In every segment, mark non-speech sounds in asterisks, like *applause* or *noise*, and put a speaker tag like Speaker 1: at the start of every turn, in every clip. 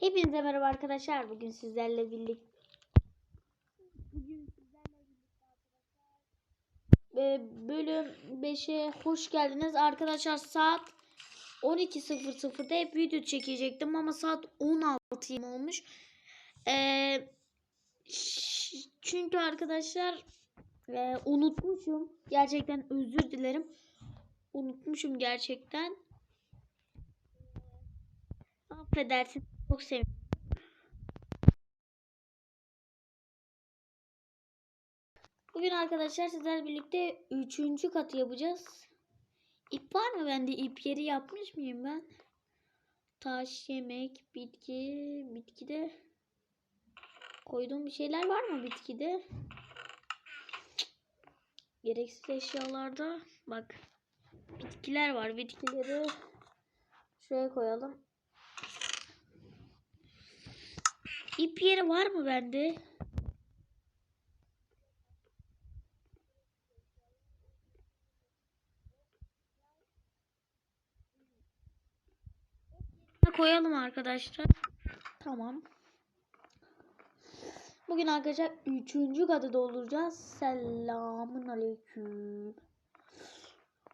Speaker 1: Hepinize merhaba arkadaşlar. Bugün sizlerle birlikte Bugün sizlerle birlikte arkadaşlar bölüm 5'e hoş geldiniz. Arkadaşlar saat 12.00'da hep video çekecektim ama saat 16 olmuş. Ee, çünkü arkadaşlar e, unutmuşum. Gerçekten özür dilerim. Unutmuşum gerçekten. Affedersin. Çok sevindim. Bugün arkadaşlar sizlerle birlikte üçüncü katı yapacağız. İp var mı bende? İp yeri yapmış mıyım ben? Taş, yemek, bitki, bitkide koyduğum bir şeyler var mı bitkide? Gereksiz eşyalarda bak bitkiler var. Bitkileri şuraya koyalım. İp yeri var mı bende? koyalım arkadaşlar. Tamam. Bugün arkadaşlar üçüncü katı dolduracağız. Selamun aleyküm.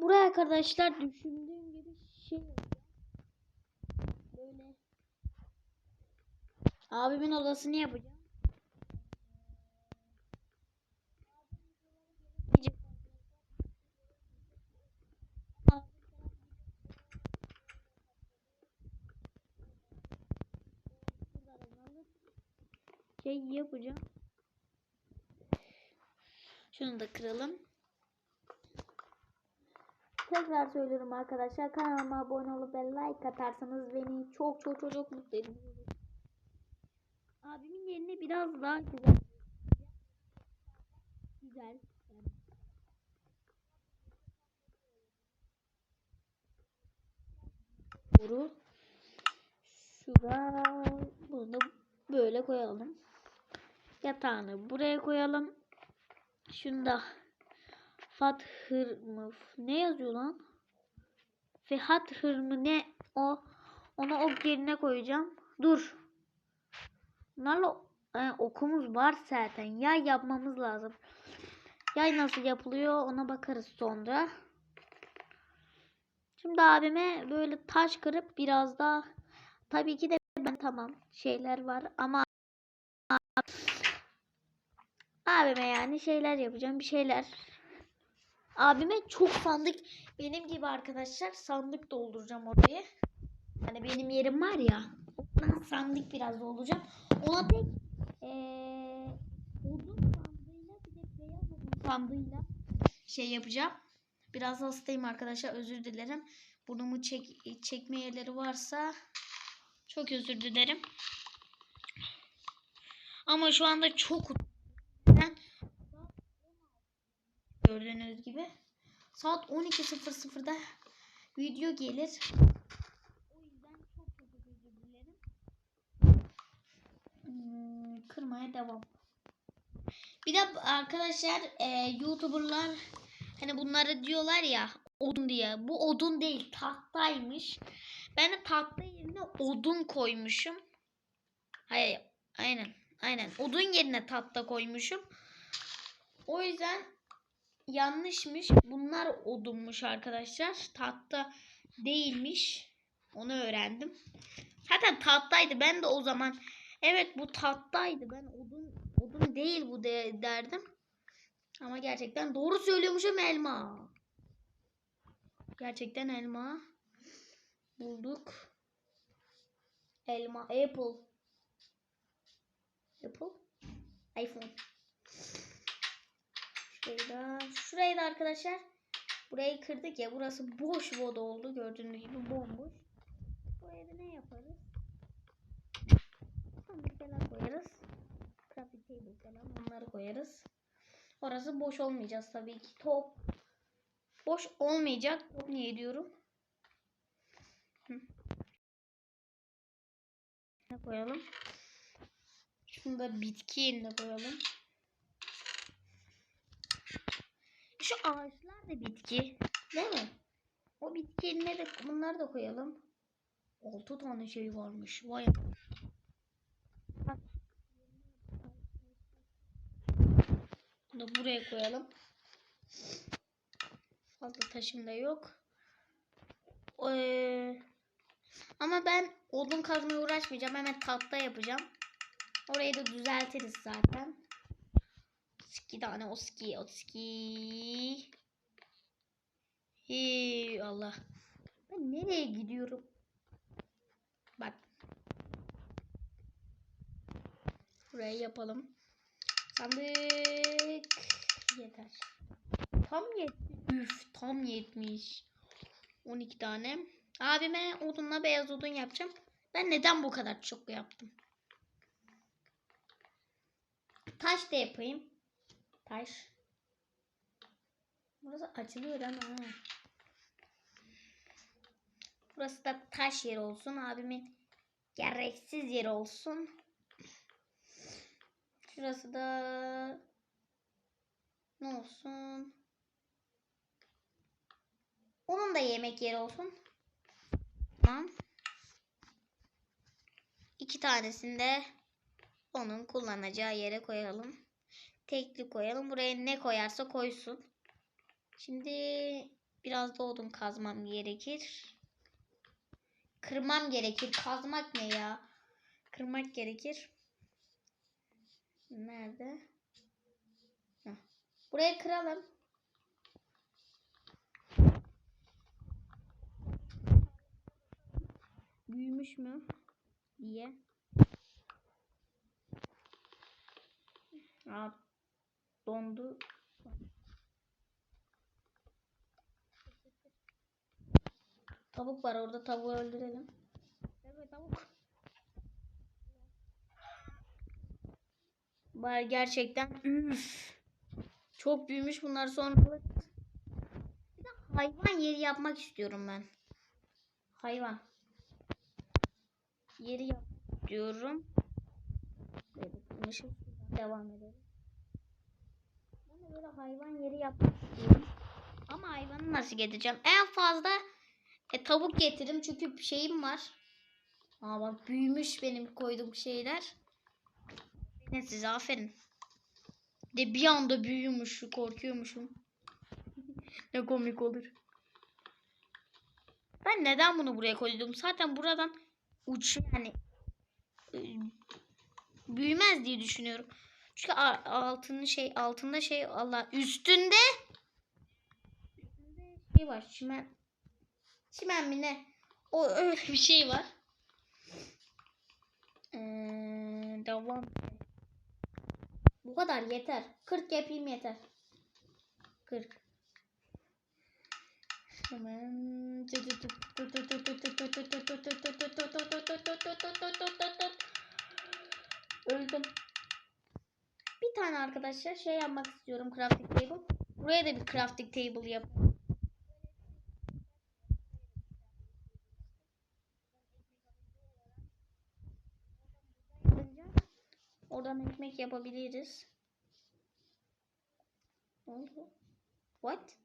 Speaker 1: Buraya arkadaşlar düşündüğüm gibi şey. Böyle abimin odasını yapacağım. şey yapacağım. Şunu da kıralım. Tekrar söylüyorum arkadaşlar. Kanalıma abone olup ve like atarsanız beni çok çok çok çok mutlu edin. Yerine biraz daha güzel. Güzel. Doğru. Şura bunu böyle koyalım. Yatağını buraya koyalım. Şunu da Fathır mı? Ne yazıyor lan? Fehat Hır mı ne? O onu ok yerine koyacağım. Dur. Bunlarla e, okumuz var zaten. Yay yapmamız lazım. Yay nasıl yapılıyor ona bakarız sonra. Şimdi abime böyle taş kırıp biraz daha tabii ki de ben tamam şeyler var ama abime yani şeyler yapacağım bir şeyler. Abime çok sandık benim gibi arkadaşlar sandık dolduracağım oraya. Hani benim yerim var ya. Ona sandık biraz dolduracağım. Ona tek ee, odun sandığıyla bir de beyaz odun sandığıyla şey yapacağım. Biraz hastayım arkadaşlar özür dilerim. Burnumu çek, çekme yerleri varsa çok özür dilerim. Ama şu anda çok ben gördüğünüz gibi saat 12.00'da video gelir. O yüzden çok çok özür dilerim. Devam. Bir de arkadaşlar e, YouTuber'lar hani bunları diyorlar ya odun diye. Bu odun değil tahtaymış. Ben de tahta yerine odun koymuşum. Hayır aynen aynen odun yerine tahta koymuşum. O yüzden yanlışmış. Bunlar odunmuş arkadaşlar. Tahta değilmiş. Onu öğrendim. Zaten tahtaydı. Ben de o zaman evet bu tahtaydı. Ben odun odun değil bu de, derdim. Ama gerçekten doğru söylüyormuşum elma. Gerçekten elma. Bulduk. Elma. Apple. Apple. iPhone. Şurayı da, şurayı da arkadaşlar. Burayı kırdık ya. Burası boş voda oldu. Gördüğünüz gibi bomboş. Buraya da ne yaparız? Sandık falan koyarız. Crafting table falan onları koyarız. Orası boş olmayacağız tabii ki. Top boş olmayacak. Top niye diyorum? Ne koyalım? Şunu da bitki yerine koyalım. Şu ağaçlar da bitki. Değil mi? O bitki yerine de bunları da koyalım. 6 tane şey varmış. Vay. Buraya koyalım. Fazla taşım da yok. Ee, ama ben odun kazmaya uğraşmayacağım. Hemen tahta yapacağım. Orayı da düzeltiriz zaten. Ski tane o ski o ski. Hey Allah. Ben nereye gidiyorum? Bak. Burayı yapalım. Sandık. Yeter. Tam yet. Üf tam yetmiş. 12 tane. Abime odunla beyaz odun yapacağım. Ben neden bu kadar çok yaptım? Taş da yapayım. Taş. Burası açılıyor ama. Burası da taş yeri olsun. Abimin gereksiz yeri olsun. Şurası da ne olsun? Onun da yemek yeri olsun. Tamam. İki tanesini de onun kullanacağı yere koyalım. Tekli koyalım. Buraya ne koyarsa koysun. Şimdi biraz da odun kazmam gerekir. Kırmam gerekir. Kazmak ne ya? Kırmak gerekir. Nerede? Heh. Buraya kıralım. Büyümüş mü? diye. Aa, dondu. Tavuk var orada tavuğu öldürelim. Evet tavuk. Var gerçekten üf. Çok büyümüş bunlar sonra. Bir de hayvan yeri yapmak istiyorum ben. Hayvan. Yeri yap diyorum. Devam edelim. Ben de böyle hayvan yeri yapmak istiyorum. Ama hayvanı nasıl getireceğim? En fazla e, tavuk getiririm çünkü şeyim var. Aa bak büyümüş benim koyduğum şeyler. Ne size aferin. De bir anda büyümüş korkuyormuşum. *laughs* ne komik olur. Ben neden bunu buraya koydum? Zaten buradan uç yani e, büyümez diye düşünüyorum. Çünkü altının şey altında şey Allah üstünde şey var çimen çimen mi ne? O öyle bir şey var. Ee, devam. Bu kadar yeter. 40 yapayım yeter. 40. Hemen. Öldüm. Bir tane arkadaşlar şey yapmak istiyorum crafting table. Buraya da bir crafting table yap. Oradan ekmek yapabiliriz. Ne oldu? What?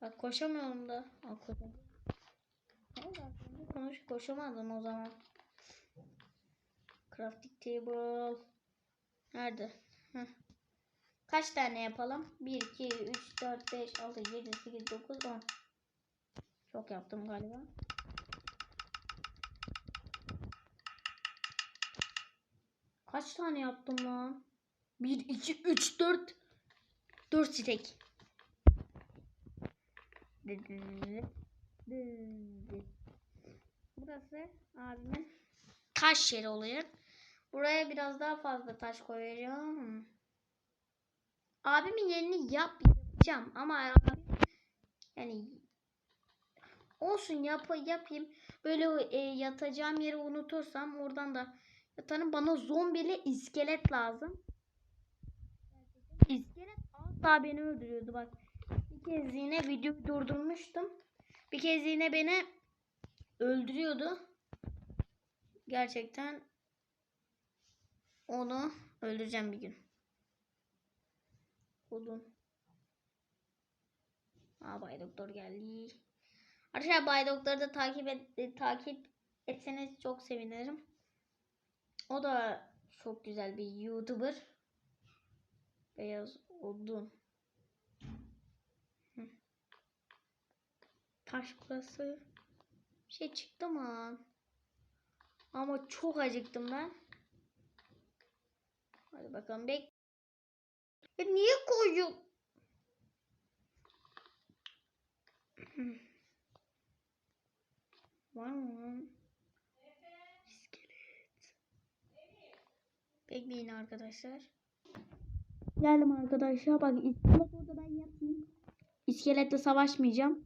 Speaker 1: Bak koşamıyorum da. Aa, koşam. Ne? Konuş koşamadım o zaman. Crafting table. Nerede? Heh. Kaç tane yapalım? 1, 2, 3, 4, 5, 6, 7, 8, 9, 10. Çok yaptım galiba. Kaç tane yaptım lan? 1, 2, 3, 4. 4 stek. Burası abimin taş yeri oluyor. Buraya biraz daha fazla taş koyacağım. Abimin yerini yap yapacağım ama abim yani olsun yap yapayım. Böyle e, yatacağım yeri unutursam oradan da yatarım. Bana zombili iskelet lazım. İskelet asla beni öldürüyordu bak. Bir kez yine video durdurmuştum. Bir kez yine beni öldürüyordu. Gerçekten onu öldüreceğim bir gün. Odun. Aa Bay Doktor geldi. Arkadaşlar Bay Doktor'u da takip et, e, takip etseniz çok sevinirim. O da Çok güzel bir YouTuber. Beyaz odun. Taş burası. Bir şey çıktı mı? Ama çok acıktım ben. Hadi bakalım bek. Ya niye koydun? Hı. Var mı lan? İskelet. Bekleyin arkadaşlar. Geldim arkadaşlar. Bak iskelet orada ben yatayım. İskeletle savaşmayacağım.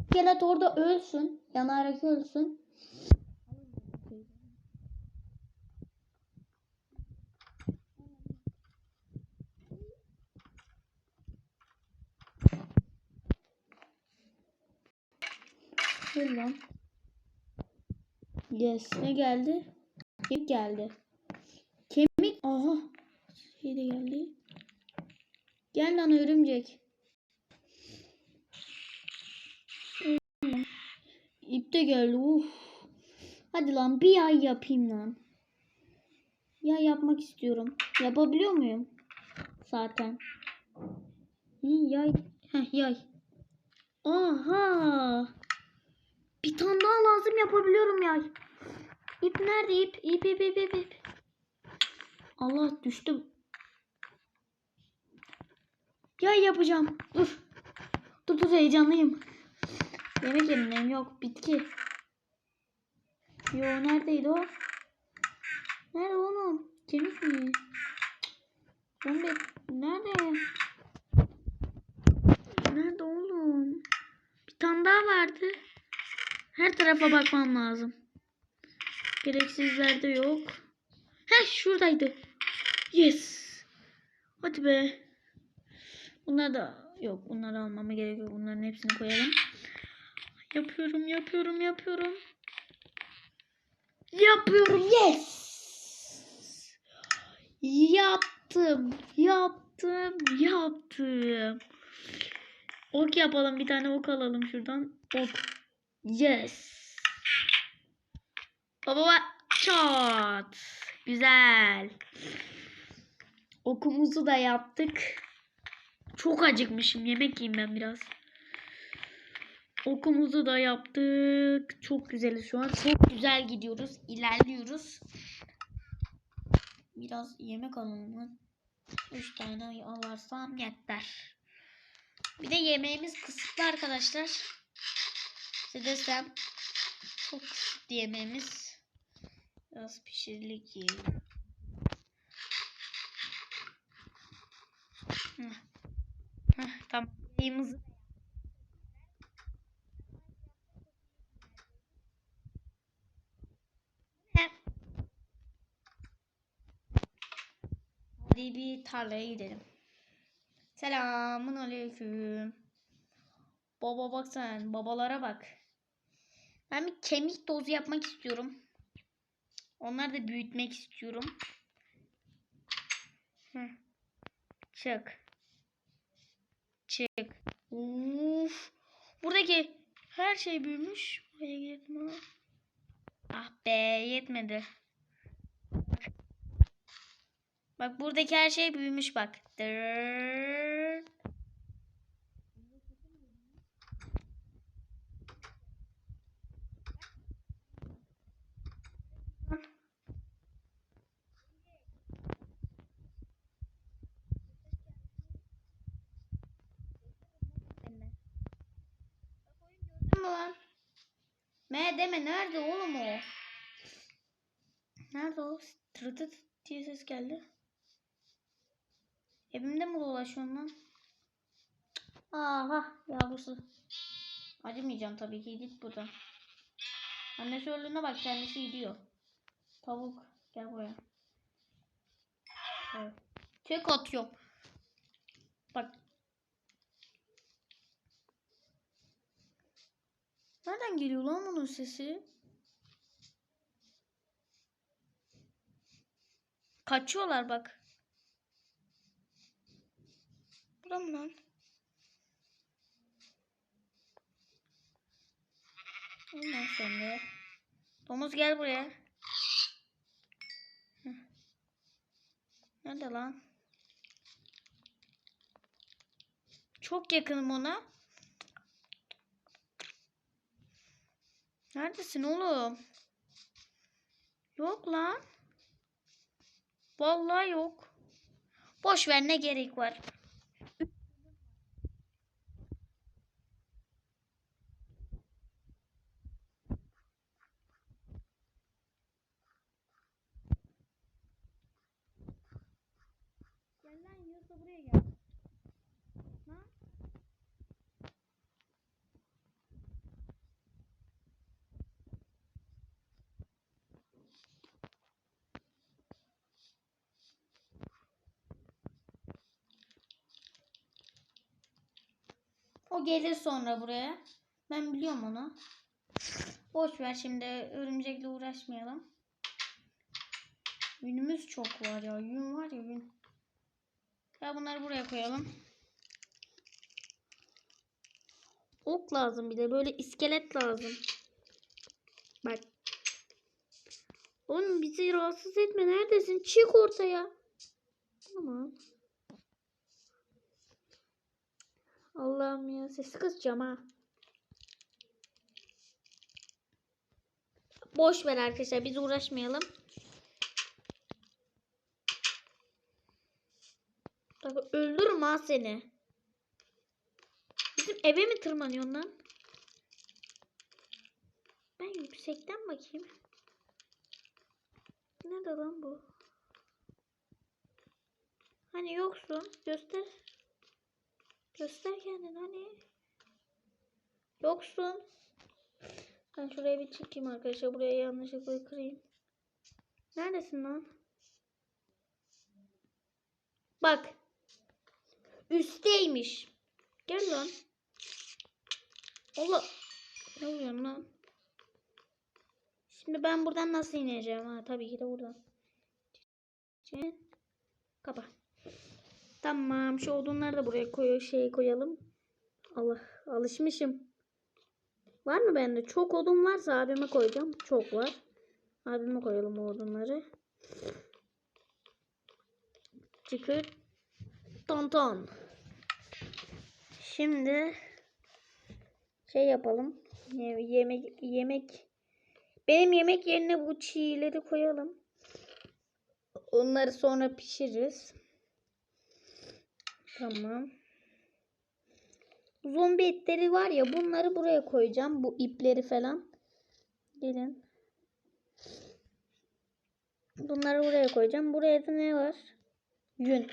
Speaker 1: İskelet orada ölsün. Yanarak ölsün. Dur lan. Yes. Ne geldi? Kemik geldi. Kemik. Aha. Şey de geldi. Gel lan örümcek. İp de geldi. Uf. Hadi lan bir yay yapayım lan. Yay yapmak istiyorum. Yapabiliyor muyum? Zaten. Hı, yay. Heh, yay. Aha. Bir tane daha lazım yapabiliyorum yay. İp nerede ip? İp ip ip ip ip. Allah düştüm. Yay yapacağım. Dur. Dur dur heyecanlıyım. Yemek yerim yok. Bitki. Yo neredeydi o? Nerede oğlum? Kemik mi? Oğlum be- nerede? Nerede oğlum? Bir tane daha vardı. Her tarafa bakmam lazım. Gereksizlerde yok. Heh şuradaydı. Yes. Hadi be. Bunlar da yok. Bunları almama gerek yok. Bunların hepsini koyalım. Yapıyorum, yapıyorum, yapıyorum. Yapıyorum. Yes. Yaptım. Yaptım. Yaptım. Ok yapalım. Bir tane ok alalım şuradan. Ok. Yes. Baba. Çat. Güzel. Okumuzu da yaptık. Çok acıkmışım. Yemek yiyeyim ben biraz. Okumuzu da yaptık. Çok güzeliz şu an. Çok güzel gidiyoruz. ilerliyoruz. Biraz yemek alalım. 3 tane alarsam yeter. Bir de yemeğimiz kısıtlı arkadaşlar. Size desem çok kısıtlı yemeğimiz. Biraz pişirilik yiyelim. Heh. Heh. Hadi bir tarlaya gidelim. Selamun aleyküm. Baba bak sen. Babalara bak. Ben bir kemik dozu yapmak istiyorum. Onları da büyütmek istiyorum. Heh. Çık. Çık. Uf. Buradaki her şey büyümüş. Buraya ha. Ah be yetmedi. Bak buradaki her şey büyümüş bak. Dır. Gördün mü lan? Me deme nerede oğlum o? Nerede o? Tırtıt diye ses geldi. Evimde mi dolaşıyorsun lan? Aha yavrusu. Acımayacağım tabii ki git buradan. Annesi öldüğüne bak kendisi gidiyor. Tavuk gel buraya. Evet. Tek atıyorum. Bak. Nereden geliyor lan bunun sesi? Kaçıyorlar bak. Bura mı lan? Ondan sonra Domuz gel buraya. Nerede lan? Çok yakınım ona. Neredesin oğlum? Yok lan. Vallahi yok. Boş ver ne gerek var. Gel lan yiyorsa buraya gel. Lan. O gelir sonra buraya. Ben biliyorum onu. Boş ver şimdi örümcekle uğraşmayalım. Yünümüz çok var ya. Yün var ya yün. Ya bunları buraya koyalım. Ok lazım bir de böyle iskelet lazım. Bak. Oğlum bizi rahatsız etme. Neredesin? Çık ortaya. Tamam. Allah'ım ya sesi kısacağım ha. Boş ver arkadaşlar biz uğraşmayalım. Bak öldürürüm ha seni. Bizim eve mi tırmanıyorsun lan? Ben yüksekten bakayım. Nerede lan bu? Hani yoksun. Göster. Göster kendini hani. Yoksun. Ben şuraya bir çekeyim arkadaşlar. Buraya yanlışlıkla kırayım. Neredesin lan? Bak. Üsteymiş. Gel lan. Allah. Ne oluyor lan? Şimdi ben buradan nasıl ineceğim? Ha tabii ki de buradan. Kapa. Tamam şu odunları da buraya koy şey koyalım. Allah alışmışım. Var mı bende? Çok odun varsa abime koyacağım. Çok var. Abime koyalım o odunları. Çıkır. Ton ton. Şimdi şey yapalım. Ye- Yemek yemek benim yemek yerine bu çiğleri koyalım. Onları sonra pişiririz. Tamam. Zombi etleri var ya bunları buraya koyacağım. Bu ipleri falan. Gelin. Bunları buraya koyacağım. Buraya da ne var? Yün.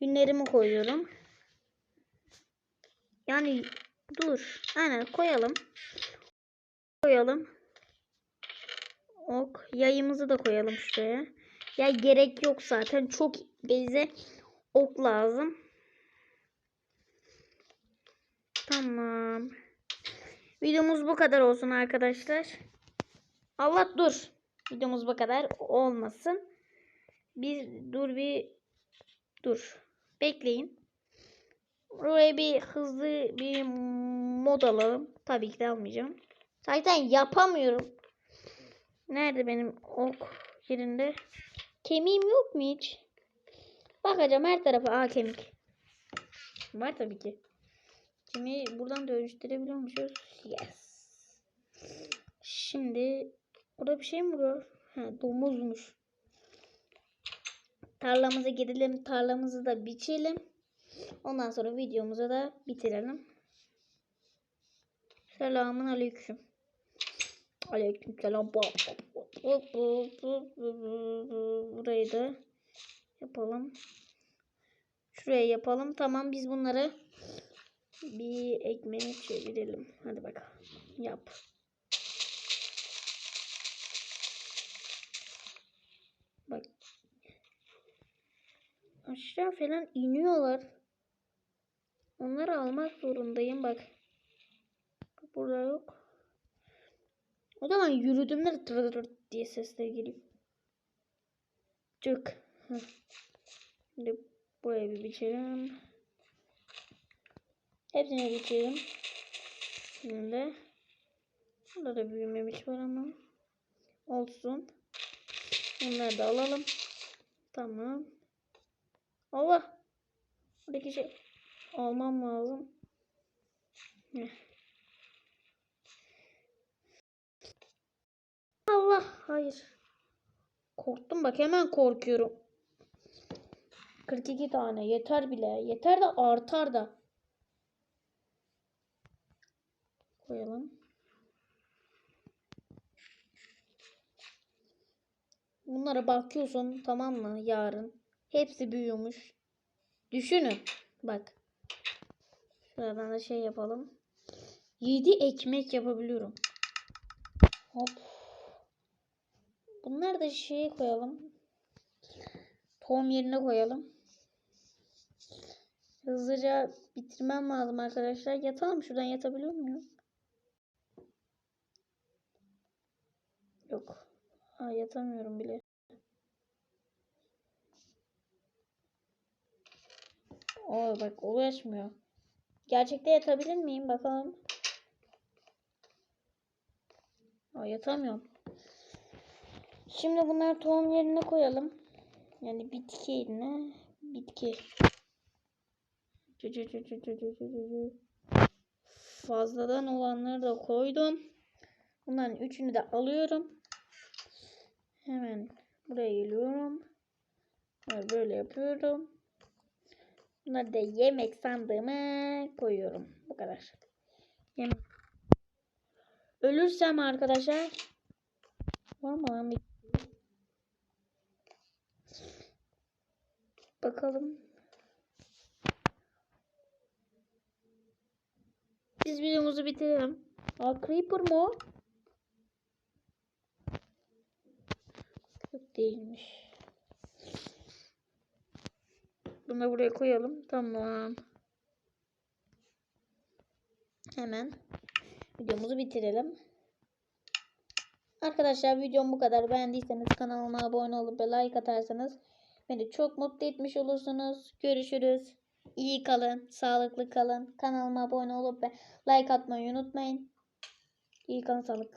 Speaker 1: Yünlerimi koyuyorum. Yani dur. Aynen koyalım. Koyalım. Ok. Yayımızı da koyalım şuraya. Ya gerek yok zaten. Çok bize ok lazım. Tamam. Videomuz bu kadar olsun arkadaşlar. Allah dur. Videomuz bu kadar olmasın. Bir dur bir dur. Bekleyin. Buraya bir hızlı bir mod alalım. Tabii ki de almayacağım. Zaten yapamıyorum. Nerede benim ok yerinde? Kemiğim yok mu hiç? Bakacağım her tarafa. Aa kemik. Var tabii ki. Kemiği buradan dönüştürebiliyormuşuz. Yes. Şimdi burada bir şey mi var? Ha, domuzmuş. Tarlamıza gidelim. Tarlamızı da biçelim. Ondan sonra videomuzu da bitirelim. Selamun aleyküm. Aleyküm selam. Burayı da yapalım. Şuraya yapalım. Tamam biz bunları bir ekmeğe çevirelim. Hadi bakalım. Yap. Bak. Aşağı falan iniyorlar. Onları almak zorundayım bak. Burada yok. O zaman yürüdüğümde tır tır diye sesler geliyor. Çık. Heh. Şimdi buraya bir biçelim. Hepsini biçelim. Şimdi burada da büyümemiş var ama. Olsun. Bunları da alalım. Tamam. Allah. Buradaki şey almam lazım. Heh. Allah hayır. Korktum bak hemen korkuyorum. 42 tane yeter bile. Yeter de artar da. Koyalım. Bunlara bakıyorsun tamam mı yarın. Hepsi büyüyormuş. Düşünün. Bak. Şuradan da şey yapalım. 7 ekmek yapabiliyorum. Hop. Bunları da şeye koyalım. Tohum yerine koyalım. Hızlıca bitirmem lazım arkadaşlar. Yatalım şuradan yatabiliyor muyum? Yok. Aa, yatamıyorum bile. Oo bak ulaşmıyor. Gerçekte yatabilir miyim? Bakalım. Aa, yatamıyorum. Şimdi bunları tohum yerine koyalım. Yani bitki yerine bitki. Fazladan olanları da koydum. Bunların üçünü de alıyorum. Hemen buraya geliyorum. Böyle yapıyorum. Bunları da yemek sandığıma koyuyorum. Bu kadar. Yemek. Ölürsem arkadaşlar var mı lan Bakalım. Biz videomuzu bitirelim. Aa Creeper o? Yok değilmiş. Bunu da buraya koyalım. Tamam. Hemen videomuzu bitirelim. Arkadaşlar videom bu kadar. Beğendiyseniz kanalıma abone olup ve like atarsanız beni çok mutlu etmiş olursunuz. Görüşürüz. İyi kalın, sağlıklı kalın. Kanalıma abone olup ve like atmayı unutmayın. İyi kalın, sağlıklı.